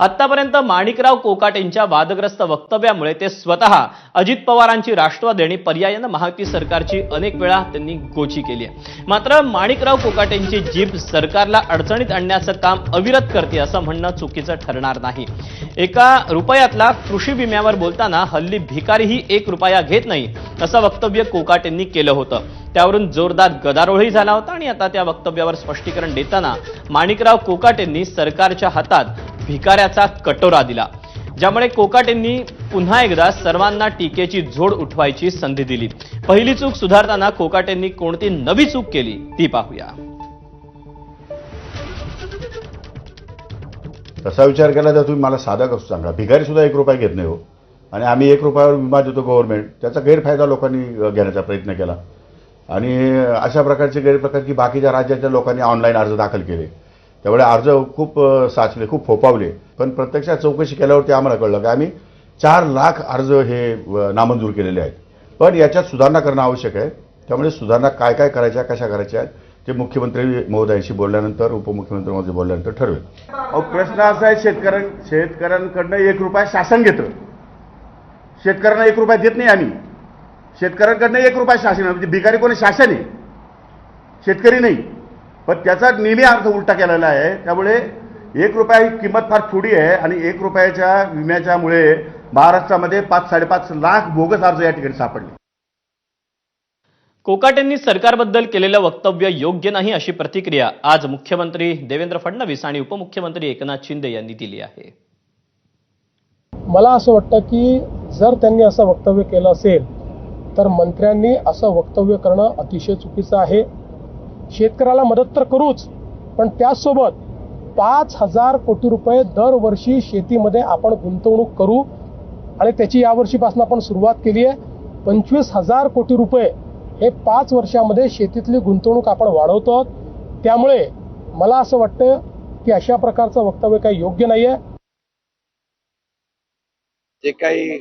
आतापर्यंत माणिकराव कोकाटेंच्या वादग्रस्त वक्तव्यामुळे ते स्वतः अजित पवारांची राष्ट्रवादी आणि पर्यायानं महायुती सरकारची अनेक वेळा त्यांनी गोची केली आहे. मात्र माणिकराव कोकाटेंची जीभ सरकारला अडचणीत आणण्याचं काम अविरत करते असं म्हणणं चुकीचं ठरणार नाही. एका रुपयातला कृषी विम्यावर बोलताना हल्ली भिकारीही एक रुपया घेत नाही असं वक्तव्य कोकाटेंनी केलं होतं. त्यावरून जोरदार गदारोळही झाला होता आणि आता त्या वक्तव्यावर स्पष्टीकरण देताना माणिकराव कोकाटेंनी सरकारच्या हातात भिकाऱ्याचा कटोरा दिला ज्यामुळे कोकाटेंनी पुन्हा एकदा सर्वांना टीकेची झोड उठवायची संधी दिली. पहिली चूक सुधारताना कोकाटेंनी कोणती नवी चूक केली ती पाहूया. तसा विचार केला तर तुम्ही मला साधा कसं सांगा? भिकारी सुद्धा एक रुपया घेत नाही हो. आणि आम्ही एक रुपयावर विमा देतो गव्हर्नमेंट त्याचा गैरफायदा लोकांनी घेण्याचा प्रयत्न केला. आणि अशा प्रकारचे गैरप्रकार की बाकीच्या राज्याच्या लोकांनी ऑनलाईन अर्ज दाखल केले. त्यामुळे अर्ज खूप साचले खूप फोपावले पण प्रत्यक्षात चौकशी केल्यावरती आम्हाला कळलं की आम्ही चार लाख अर्ज हे नामंजूर केलेले आहेत. पण याच्यात सुधारणा करणं आवश्यक आहे. त्यामुळे सुधारणा काय काय करायच्या कशा करायच्या ते मुख्यमंत्री महोदयांशी बोलल्यानंतर उपमुख्यमंत्री महोदय बोलल्यानंतर ठरवेल. अहो प्रश्न असा आहे शेतकऱ्यां शेतकऱ्यांकडनं एक रुपया शासन घेतं. शेतकऱ्यांना एक रुपया देत नाही आम्ही. शेतकऱ्यांकडनं एक रुपया शासन म्हणजे भिकारी कोणी शासन आहे? शेतकरी नाही. पण त्याचा नेहमी अर्थ उलटा केलेला आहे. त्यामुळे एक रुपया ही किंमत फार थोडी आहे आणि एक रुपयाच्या विम्याच्यामुळे महाराष्ट्रामध्ये पाच साडेपाच लाख बोगस अर्ज या ठिकाणी सापडले. कोकाटेंनी सरकारबद्दल केलेलं वक्तव्य योग्य नाही अशी प्रतिक्रिया आज मुख्यमंत्री देवेंद्र फडणवीस आणि उपमुख्यमंत्री एकनाथ शिंदे यांनी दिली आहे. मला असं वाटतं की जर त्यांनी असं वक्तव्य केलं असेल तर मंत्र्यांनी असं वक्तव्य करणं अतिशय चुकीचं आहे. शेतकऱ्याला मदत तर करूच पण त्याचसोबत पाच हजार कोटी रुपये दरवर्षी शेतीमध्ये आपण गुंतवणूक करू. आणि त्याची यावर्षीपासून आपण सुरुवात केली आहे. पंचवीस हजार कोटी रुपये हे पाच वर्षामध्ये शेतीतली गुंतवणूक आपण वाढवतो त्यामुळे मला असं वाटतं की अशा प्रकारचं वक्तव्य काही योग्य नाही आहे जे काही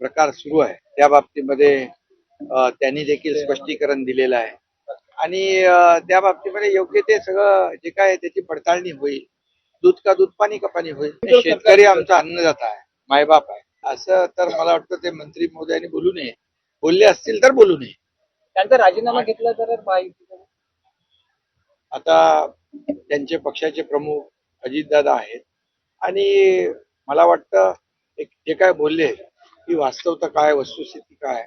प्रकार सुरू आहे त्या बाबतीमध्ये त्यांनी देखील स्पष्टीकरण दिलेलं आहे. आणि त्या बाबतीमध्ये योग्य ते सगळं जे काय त्याची पडताळणी होईल. दूध का दूध पाणी का पाणी होईल? शेतकरी आमचा अन्नदाता आहे मायबाप आहे. असं तर मला वाटतं ते मंत्री महोदयांनी बोलू नये. बोलले असतील तर बोलू नये. त्यांचा राजीनामा घेतला तर आता त्यांचे पक्षाचे प्रमुख अजितदादा आहेत. आणि मला वाटतं एक जे काय बोलले की वास्तवता काय वस्तुस्थिती काय?